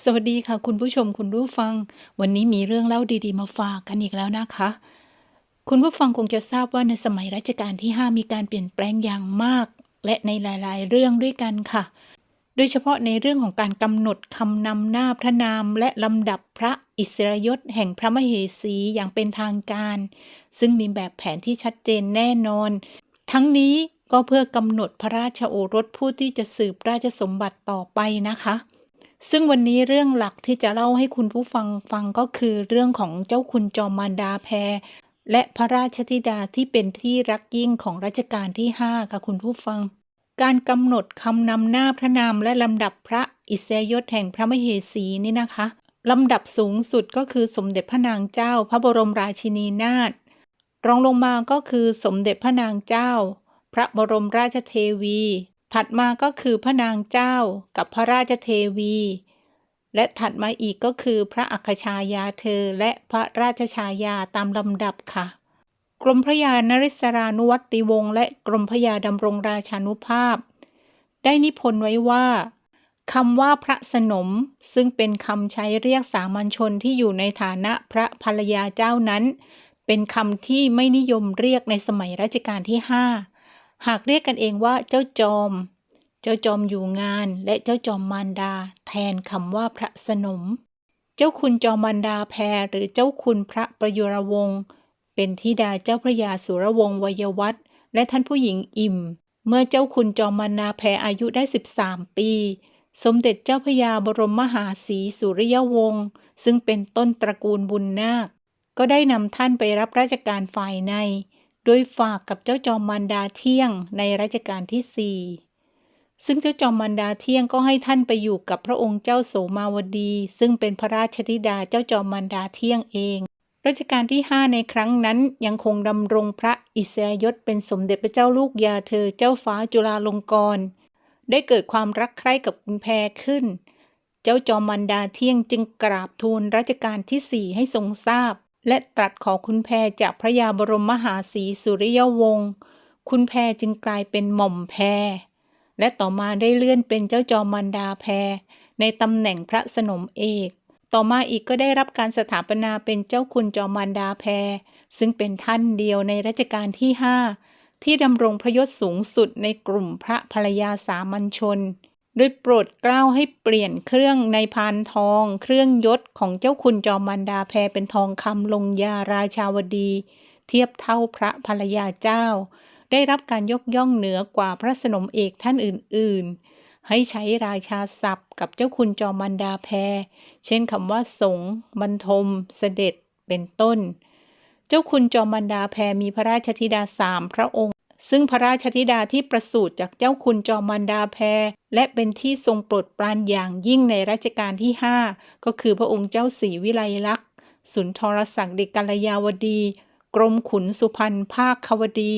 สวัสดีค่ะ คุณผู้ชมคุณผู้ฟัง วันนี้มีเรื่องเล่าดีๆ มาฝากกันอีกแล้วนะคะ คุณผู้ฟังคงจะทราบว่าในสมัยรัชกาลที่ 5 มีการเปลี่ยนแปลงอย่างมาก และในหลายๆ เรื่องด้วยกันค่ะ โดยเฉพาะในเรื่องของการกำหนดคำนำหน้าพระนาม และลำดับพระอิสริยศแห่งพระมเหสีอย่างเป็นทางการ ซึ่งมีแบบแผนที่ชัดเจนแน่นอน ทั้งนี้ก็เพื่อกำหนดพระราชโอรสผู้ที่จะสืบราชสมบัติต่อไปนะคะ ซึ่งวันนี้เรื่องหลักที่จะเล่าให้คุณผู้ฟังฟังก็คือเรื่องของเจ้าคุณจอมมารดาแพร และพระราชธิดาที่เป็นที่รักยิ่งของรัชกาลที่ 5 ค่ะคุณผู้ฟัง การกำหนดคำนำหน้าพระนามและลำดับพระอิสริยศแห่งพระมเหสีนี่นะคะลำดับสูงสุดก็คือสมเด็จพระนางเจ้า พระบรมราชินีนาถรองลงมาก็คือสมเด็จพระนางเจ้า พระบรมราชเทวี ถัดมาก็คือพระนางเจ้ากับพระราชเทวี และถัดมาอีกก็คือพระอัคคชายาเธอและพระราชชายาตามลำดับค่ะ กรมพระยานริศรานุวัติวงศ์และกรมพระยาดำรงราชานุภาพ ได้นิพนธ์ไว้ว่าคำว่าพระสนม ซึ่งเป็นคำใช้เรียกสามัญชนที่อยู่ในฐานะพระภรรยาเจ้านั้น เป็นคำที่ไม่นิยมเรียกในสมัยรัชกาลที่5 หากเรียกกันเองว่าเจ้าจอม เจ้าจอมอยู่งานและเจ้าจอมมารดา แทนคำว่าพระสนม เจ้าคุณจอมมารดาแพรหรือเจ้าคุณพระประยุรวงศ์เป็นธิดาเจ้าพระยาสุรวงศ์วยวัฒน์และท่านผู้หญิงอิ่ม เมื่อเจ้าคุณจอมมารดาแพรอายุได้ 13 ปี สมเด็จเจ้าพระยาบรมมหาศรีสุริยวงศ์ซึ่งเป็นต้นตระกูลบุญนาค ก็ได้นำท่านไปรับราชการฝ่ายใน โดยฝากกับเจ้าจอมมารดาเที่ยงในรัชกาลที่สี่ซึ่งเจ้าจอมมารดาเที่ยงก็ให้ท่านไปอยู่กับพระองค์เจ้าโสมาวดี ซึ่งเป็นพระราชธิดาเจ้าจอมมารดาเที่ยงเองรัชกาลที่ 5 ในครั้งนั้นยังคงดำรงพระอิสริยศเป็นสมเด็จพระเจ้าลูกยาเธอเจ้าฟ้าจุฬาลงกรณ์ได้เกิดความรักใคร่กับคุณแพรขึ้น เจ้าจอมมารดาเที่ยงจึงกราบทูลรัชกาลที่สี่ให้ทรงทราบ และตรัสขอคุณแพรจากพระยาบรมมหาศรีสุริยวงศ์ คุณแพรจึงกลายเป็นหม่อมแพร และต่อมาได้เลื่อนเป็นเจ้าจอมมารดาแพร ในตำแหน่งพระสนมเอก ต่อมาอีกก็ได้รับการสถาปนาเป็นเจ้าคุณจอมมารดาแพร ซึ่งเป็นท่านเดียวในรัชกาลที่ 5 ที่ดำรงพระยศสูงสุดในกลุ่มพระภรรยาสามัญชน โดยโปรดเกล้าให้เปลี่ยนเครื่องในพานทอง เครื่องยศของเจ้าคุณจอมมารดาแพรเป็นทองคำลงยาราชาวดี เทียบเท่าพระภรรยาเจ้า ได้รับการยกย่องเหนือกว่าพระสนมเอกท่านอื่น ๆ ให้ใช้ราชาศัพท์กับเจ้าคุณจอมมารดาแพรเช่นคำว่าสงบรรทม เสด็จเป็นต้น เจ้าคุณจอมมารดาแพรมีพระราชธิดาสามพระองค์ ซึ่งพระราชธิดาที่ประสูติจากเจ้าคุณจอมมารดาแพรและเป็นที่ทรงโปรดปรานอย่างยิ่งในรัชกาลที่ 5 ก็คือพระองค์เจ้าศรีวิไลลักษณ์สุนทรศักดิ์เดกัลยาวดี กรมขุนสุพรรณภาคควดี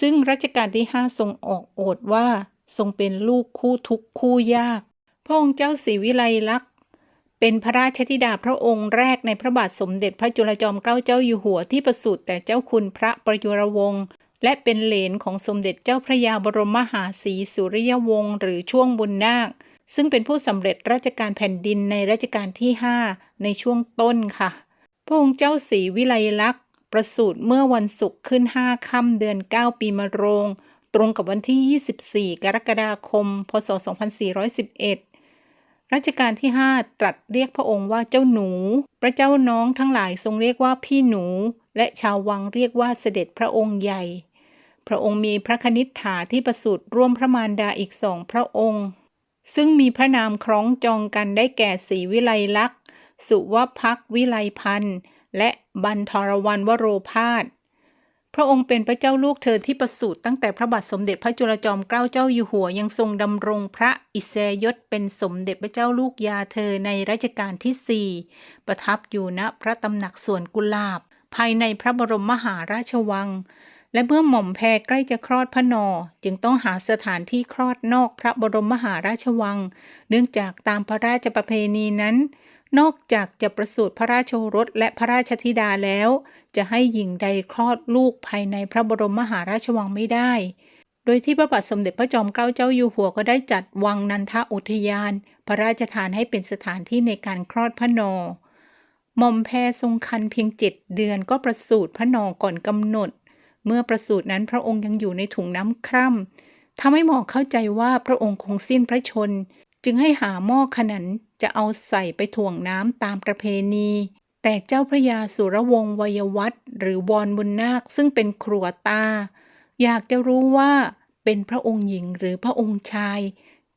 ซึ่งรัชกาลที่ 5 ทรงออกโอษว่าทรงเป็นลูกคู่ทุกคู่ยาก พระองค์เจ้าศรีวิไลลักษณ์เป็นพระราชธิดาพระองค์แรกในพระบาทสมเด็จพระจุลจอมเกล้าเจ้าอยู่หัวที่ประสูติแต่เจ้าคุณพระประยุรวงศ์ และเป็นเหลนของสมเด็จเจ้าพระยาบรมมหาศรีสุริยวงศ์หรือช่วงบุญนาค ซึ่งเป็นผู้สำเร็จราชการแผ่นดินในรัชกาลที่ 5 ในช่วงต้นค่ะ พระองค์เจ้าศรีวิไลลักษณ์ ประสูติเมื่อวันศุกร์ขึ้น 5 ค่ำเดือน 9 ปีมะโรง ตรงกับวันที่ 24 กรกฎาคม พศ 2411 รัชกาลที่ 5 ตรัสเรียกพระองค์ว่าเจ้าหนู พระเจ้าน้องทั้งหลายทรงเรียกว่าพี่หนู และชาววังเรียกว่าเสด็จพระองค์ใหญ่ พระองค์มีพระคณิษฐาที่ประสูติร่วมพระมารดาอีกสองพระองค์ ซึ่งมีพระนามคล้องจองกันได้แก่ศรีวิไลลักษณ์ สุวพักวิไลพันธ์ และบันทรวันวโรพาสพระองค์เป็นพระเจ้าลูกเธอที่ประสูติตั้งแต่พระบาทสมเด็จพระจุลจอมเกล้าเจ้าอยู่หัวยังทรงดำรงพระอิสริยศเป็นสมเด็จพระเจ้าลูกยาเธอในรัชกาลที่สี่ประทับอยู่ณพระตำหนักสวนกุหลาบ ภายในพระบรมมหาราชวัง และเมื่อหม่อมแพรใกล้จะคลอดพระนอ จึงต้องหาสถานที่คลอดนอกพระบรมมหาราชวัง เนื่องจากตามพระราชประเพณีนั้น นอกจากจะประสูติพระราชโอรสและพระราชธิดาแล้ว จะให้หญิงใดคลอดลูกภายในพระบรมมหาราชวังไม่ได้ โดยที่พระบาทสมเด็จพระจอมเกล้าเจ้าอยู่หัวก็ได้จัดวังนันทอุทยาน พระราชทานให้เป็นสถานที่ในการคลอดพระนอหม่อมแพรทรงคันเพียงเจ็ดเดือนก็ประสูติพระนอก่อนกำหนด เมื่อประสูตินั้นพระองค์ยังอยู่ในถุงน้ำคร่ำทำให้หมอเข้าใจว่าพระองค์คงสิ้นพระชน จึงให้หาหม้อขนันจะเอาใส่ไปถ่วงน้ำตามประเพณี แต่เจ้าพระยาสุรวงศ์วัยวัฒน์หรือวอนบุญนาคซึ่งเป็นครัวตา อยากจะรู้ว่าเป็นพระองค์หญิงหรือพระองค์ชาย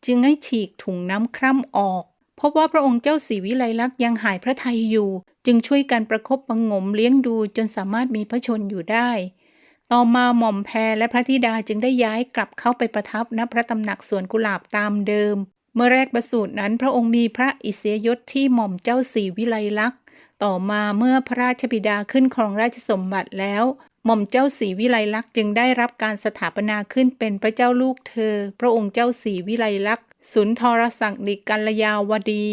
จึงให้ฉีกถุงน้ำคร่ำออกพบว่าพระองค์เจ้าศรีวิไลลักษณ์ยังหายพระทัยอยู่ จึงช่วยกันประคบประงมเลี้ยงดูจนสามารถมีพระชนอยู่ได้ ต่อมาหม่อมแพรและพระธิดาจึงได้ย้ายกลับเข้าไปประทับณพระตำหนักสวนกุหลาบตามเดิม เมื่อแรกประสูตินั้นพระองค์มีพระอิสยยศที่หม่อมเจ้าศรีวิไลลักษณ์ ต่อมาเมื่อพระราชบิดาขึ้นครองราชสมบัติแล้ว หม่อมเจ้าศรีวิไลลักษณ์จึงได้รับการสถาปนาขึ้นเป็นพระเจ้าลูกเธอ พระองค์เจ้าศรีวิไลลักษณ์สุนทรศักดิกัลยาวดี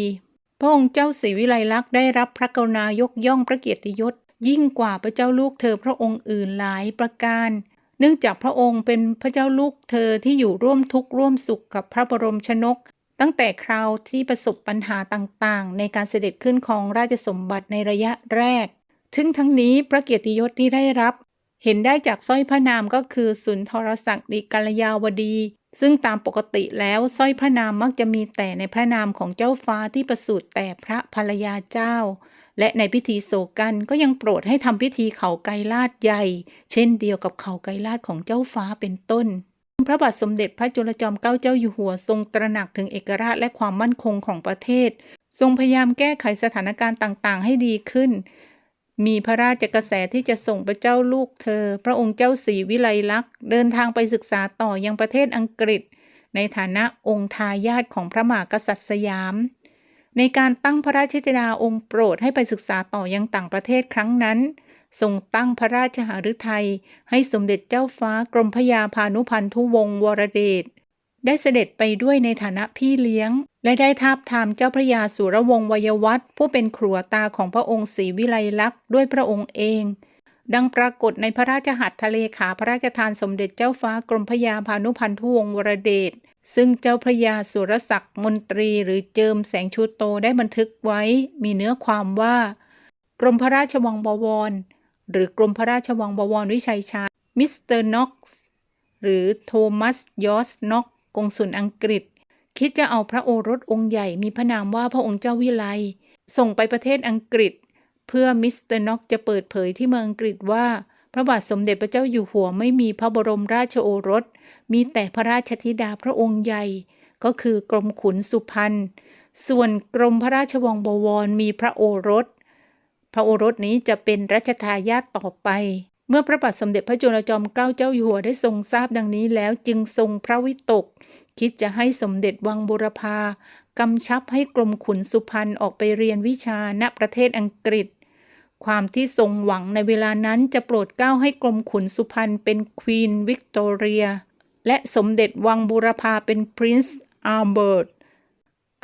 พระองค์เจ้าศรีวิไลลักษณ์ได้รับพระกรุณายกย่องพระเกียรติยศ ยิ่งกว่าพระเจ้าลูกเธอพระองค์อื่นหลายประการ เนื่องจากพระองค์เป็นพระเจ้าลูกเธอที่อยู่ร่วมทุกข์ร่วมสุขกับพระบรมชนก ตั้งแต่คราวที่ประสบปัญหาต่างๆ ในการเสด็จขึ้นของราชสมบัติในระยะแรกซึ่งทั้งนี้พระเกียรติยศที่ได้รับ เห็นได้จากสร้อยพระนามก็คือสุนทรศักดิกัลยาวดี ซึ่งตามปกติแล้วสร้อยพระนามมักจะมีแต่ในพระนามของเจ้าฟ้าที่ประสูติแต่พระภรรยาเจ้า และในพิธีโศกันก็ยังโปรดให้ทำพิธีเขาไกรลาดใหญ่ เช่นเดียวกับเขาไกรลาดของเจ้าฟ้าเป็นต้น พระบาทสมเด็จพระจุลจอมเกล้าเจ้าอยู่หัวทรงตระหนักถึงเอกราชและความมั่นคงของประเทศ ทรงพยายามแก้ไขสถานการณ์ต่างๆ ให้ดีขึ้น มีพระราชกระแสที่จะส่งพระเจ้าลูกเธอ พระองค์เจ้าศรีวิไลลักษณ์เดินทางไปศึกษาต่อยังประเทศอังกฤษ ในฐานะองค์ทายาทของพระมหากษัตริย์สยาม ในการตั้งพระราชธิดาองค์โปรดให้ไปศึกษาต่อยังต่างประเทศครั้งนั้น ทรงตั้งพระราชหฤทัยให้สมเด็จเจ้าฟ้ากรมพยาพานุพันธุวงศ์วรเดชได้เสด็จไปด้วยในฐานะพี่เลี้ยง และได้ทาบทามเจ้าพระยาสุรวงศ์วยวัฒผู้เป็นครัวตาของพระองค์ศรีวิไลลักษณ์ด้วยพระองค์เอง ดังปรากฏในพระราชหัตถเลขาพระราชทานสมเด็จเจ้าฟ้ากรมพยาพานุพันธุวงศ์วรเดช ซึ่งเจ้าพระยาสุรศักดิ์มนตรีหรือเจิมแสงชูโตได้บันทึกไว้มีเนื้อความว่า กรมพระราชวังบวร หรือกรมพระราชวังบวรวิชัยชาญมิสเตอร์น็อกซ์หรือโทมัสยอสน็อกกงสุลอังกฤษ คิดจะเอาพระโอรสองค์ใหญ่มีพระนามว่าพระองค์เจ้าวิไล ส่งไปประเทศอังกฤษ เพื่อมิสเตอร์น็อกจะเปิดเผยที่เมืองอังกฤษว่า พระบาทสมเด็จพระเจ้าอยู่หัวไม่มีพระบรมราชโอรส มีแต่พระราชธิดาพระองค์ใหญ่ ก็คือกรมขุนสุพรรณ ส่วนกรมพระราชวังบวรมีพระโอรส พระโอรสนี้จะเป็นรัชทายาทต่อไป เมื่อพระบาทสมเด็จพระจุลจอมเกล้าเจ้าอยู่หัวได้ทรงทราบดังนี้แล้วจึงทรงพระวิตก คิดจะให้สมเด็จวังบุรพากำชับให้กรมขุนสุพรรณออกไปเรียนวิชาณประเทศอังกฤษ ความที่ทรงหวังในเวลานั้นจะโปรดเกล้าให้กรมขุนสุพรรณเป็นควีนวิกตอเรีย และสมเด็จวังบุรพาเป็นพรินซ์อัลเบิร์ต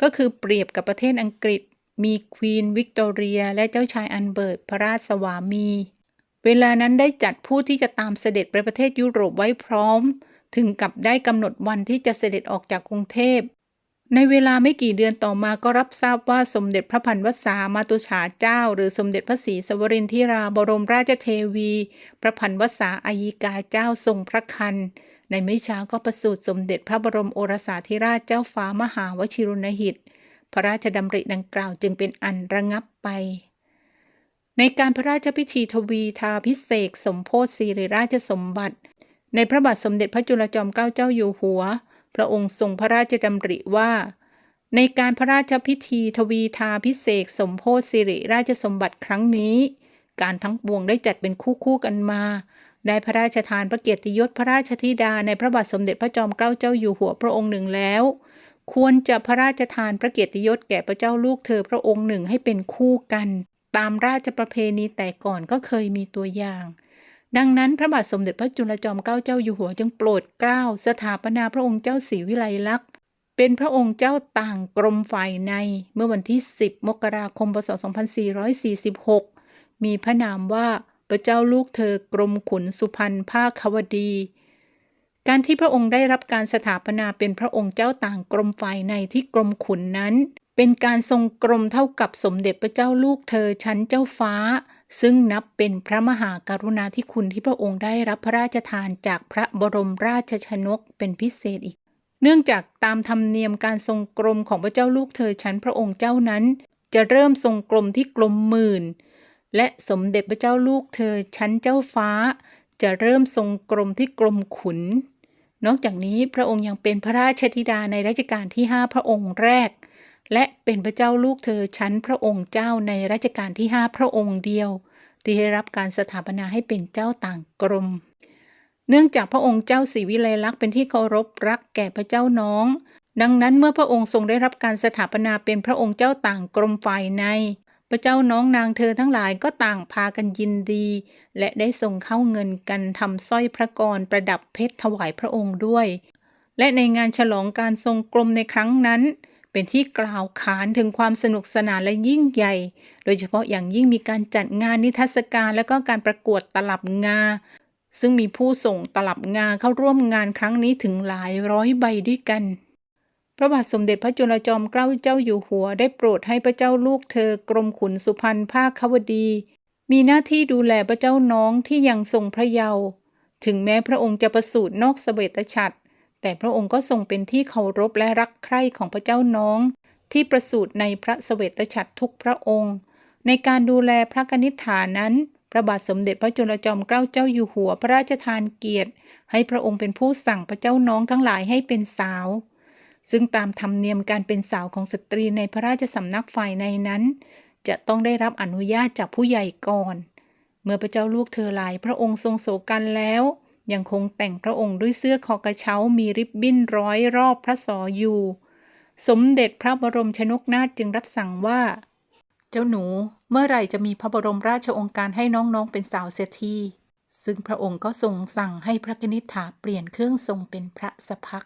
ก็คือเปรียบกับประเทศอังกฤษ มีควีนวิกตอเรีย และเจ้าชายอันเบิร์ตพระราชสวามี เวลานั้นได้จัดผู้ที่จะตามเสด็จไปประเทศยุโรปไว้พร้อม ถึงกับได้กำหนดวันที่จะเสด็จออกจากกรุงเทพ ในเวลาไม่กี่เดือนต่อมาก็รับทราบว่าสมเด็จพระพันวษามาตุฉาเจ้า หรือสมเด็จพระศรีสวรินทิราบรมราชเทวี พระพันวษาอายิกาเจ้าทรงพระคัน ในไม่ช้าก็ประสูติสมเด็จพระบรมโอรสาธิราชเจ้าฟ้ามหาวชิรุณหิต พระราชดำริดังกล่าวจึงเป็นอันระงับไป ในการพระราชพิธีทวีทาพิเศษสมโพธิสิริราชสมบัติ ในพระบาทสมเด็จพระจุลจอมเกล้าเจ้าอยู่หัว พระองค์ทรงพระราชดำริว่า ในการพระราชพิธีทวีทาพิเศษสมโพธิสิริราชสมบัติครั้งนี้ การทั้งปวงได้จัดเป็นคู่คู่กันมา ได้พระราชทานพระเกียรติยศพระราชธิดาในพระบาทสมเด็จพระจอมเกล้าเจ้าอยู่หัวพระองค์หนึ่งแล้ว ควรจะพระราชทานพระเกียรติยศแก่พระเจ้าลูกเธอพระองค์หนึ่งให้เป็นคู่กัน ตามราชประเพณีแต่ก่อนก็เคยมีตัวอย่าง ดังนั้นพระบาทสมเด็จพระจุลจอมเกล้าเจ้าอยู่หัวจึงโปรดเกล้าสถาปนาพระองค์เจ้าศรีวิไลลักษณ์เป็นพระองค์เจ้าต่างกรมฝ่ายในเมื่อวันที่ 10 มกราคม พศ 2446 มีพระนามว่าพระเจ้าลูกเธอกรมขุนสุพรรณภาควดี การที่พระองค์ได้รับการสถาปนาเป็นพระองค์เจ้าต่างกรมฝ่ายในที่กรมขุนนั้น เป็นการทรงกรมเท่ากับสมเด็จพระเจ้าลูกเธอชั้นเจ้าฟ้า ซึ่งนับเป็นพระมหากรุณาธิคุณที่พระองค์ได้รับพระราชทานจากพระบรมราชชนกเป็นพิเศษอีก เนื่องจากตามธรรมเนียมการทรงกรมของพระเจ้าลูกเธอชั้นพระองค์เจ้านั้น จะเริ่มทรงกรมที่กรมหมื่น และสมเด็จพระเจ้าลูกเธอชั้นเจ้าฟ้า จะเริ่มทรงกรมที่กรมขุน นอกจากนี้พระองค์ยังเป็นพระราชธิดาในรัชกาลที่ 5 พระองค์แรก และเป็นพระเจ้าลูกเธอชั้นพระองค์เจ้าในรัชกาลที่5พระองค์เดียว ที่ได้รับการสถาปนาให้เป็นเจ้าต่างกรม เนื่องจากพระองค์เจ้าศรีวิไลลักษณ์เป็นที่เคารพรักแก่พระเจ้าน้อง ดังนั้นเมื่อพระองค์ทรงได้รับการสถาปนาเป็นพระองค์เจ้าต่างกรมฝ่ายใน พระเจ้าน้องนางเธอทั้งหลายก็ต่างพากันยินดี และได้ส่งเข้าเงินกันทำสร้อยพระกรประดับเพชรถวายพระองค์ด้วย และในงานฉลองการทรงกรมในครั้งนั้น เป็นที่กล่าวขานถึงความสนุกสนานและยิ่งใหญ่ โดยเฉพาะอย่างยิ่งมีการจัดงานนิทรรศการและก็การประกวดตลับงา ซึ่งมีผู้ส่งตลับงาเข้าร่วมงานครั้งนี้ถึงหลายร้อยใบด้วยกัน พระบาทสมเด็จพระจุลจอมเกล้าเจ้าอยู่หัวได้โปรดให้พระเจ้าลูกเธอกรมขุนสุพรรณภาควดี มีหน้าที่ดูแลพระเจ้าน้องที่ยังทรงพระเยาว์ถึงแม้พระองค์จะประสูตินอกเสเวตฉัตร แต่พระองค์ก็ทรงเป็นที่เคารพและรักใคร่ของพระเจ้าน้อง ที่ประสูติในพระเสเวตฉัตรทุกพระองค์ ในการดูแลพระกนิษฐานั้น พระบาทสมเด็จพระจุลจอมเกล้าเจ้าอยู่หัวพระราชทานเกียรติ ให้พระองค์เป็นผู้สั่งพระเจ้าน้องทั้งหลายให้เป็นสาว ซึ่งตามธรรมเนียมการเป็นสาวของสตรีในพระราชสำนักฝ่ายในนั้น จะต้องได้รับอนุญาตจากผู้ใหญ่ก่อน เมื่อพระเจ้าลูกเธอหลายพระองค์ทรงโศกันแล้ว ยังคงแต่งพระองค์ด้วยเสื้อคอกระเช้ามีริบบิ้นร้อยรอบพระศออยู่ สมเด็จพระบรมชนกนาถจึงรับสั่งว่า เจ้าหนูเมื่อไหร่จะมีพระบรมราชองค์การให้น้องๆเป็นสาวเสียทีซึ่งพระองค์ก็ทรงสั่งให้พระกนิษฐาเปลี่ยนเครื่องทรงเป็นพระสพัก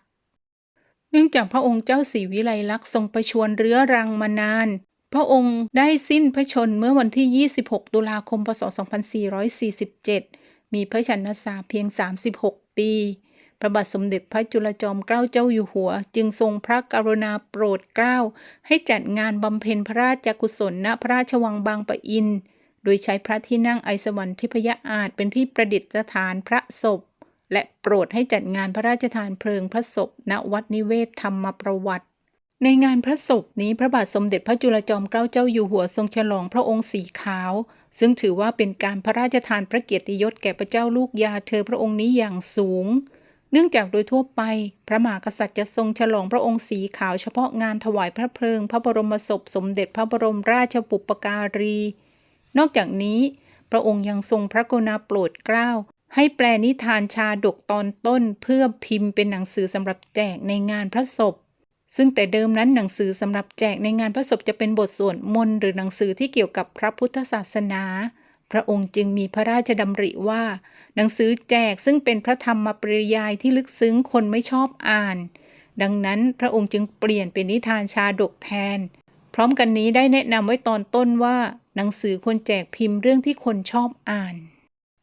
เนื่องจากพระองค์เจ้าศรีวิไลลักษณ์ทรงประชวรเรื้อรังมานาน พระองค์ได้สิ้นพระชนเมื่อวันที่ 26 ตุลาคม พศ 2447 มีพระชนสาเพียง 36 ปี พระบาทสมเด็จพระจุลจอมเกล้าเจ้าอยู่หัว จึงทรงพระกรุณาโปรดเกล้า ให้จัดงานบำเพ็ญพระราชกุศลณพระราชวังบางปะอิน โดยใช้พระที่นั่งไอสวรรค์ทิพยอาจเป็นที่ประดิษฐานพระศพ และโปรดให้จัดงานพระราชทานเพลิงพระศพ ณวัดนิเวศธรรมประวัติ ในงานพระศพนี้พระบาทสมเด็จพระจุลจอมเกล้าเจ้าอยู่หัวทรงฉลองพระองค์สีขาว ซึ่งถือว่าเป็นการพระราชทานพระเกียรติยศแก่พระเจ้าลูกยาเธอพระองค์นี้อย่างสูง เนื่องจากโดยทั่วไป พระมหากษัตริย์จะทรงฉลองพระองค์สีขาวเฉพาะงานถวายพระเพลิง พระบรมศพสมเด็จพระบรมราชปุปการี นอกจากนี้ พระองค์ยังทรงพระกรุณาโปรดเกล้าให้แปลนิทานชาดกตอนต้นเพื่อพิมพ์เป็นหนังสือสำหรับแจกในงานพระศพ ซึ่งแต่เดิมนั้นหนังสือสำหรับแจกในงานพระศพจะเป็นบทสวดมนต์หรือหนังสือที่เกี่ยวกับพระพุทธศาสนา พระองค์จึงมีพระราชดำริว่า หนังสือแจกซึ่งเป็นพระธรรมปริยายที่ลึกซึ้งคนไม่ชอบอ่าน ดังนั้นพระองค์จึงเปลี่ยนเป็นนิทานชาดกแทน พร้อมกันนี้ได้แนะนำไว้ตอนต้นว่า หนังสือควรแจกพิมพ์เรื่องที่คนชอบอ่าน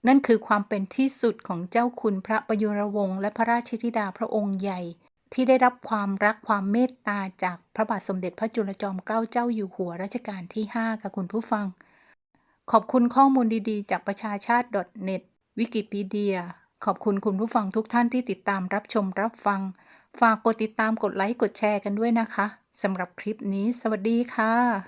นั่นคือความเป็นที่สุดของเจ้าคุณพระประยุรวงศ์และพระราชธิดาพระองค์ใหญ่ ที่ได้รับความรักความเมตตาจากพระบาทสมเด็จพระจุลจอมเกล้าเจ้าอยู่หัวรัชกาลที่ 5 ค่ะคุณผู้ฟัง ขอบคุณข้อมูลดีๆ จากประชาชาติ .net วิกิพีเดีย ขอบคุณคุณผู้ฟังทุกท่านที่ติดตามรับชมรับฟัง ฝากกดติดตามกดไลค์กดแชร์กันด้วยนะคะสำหรับคลิปนี้ สวัสดีค่ะ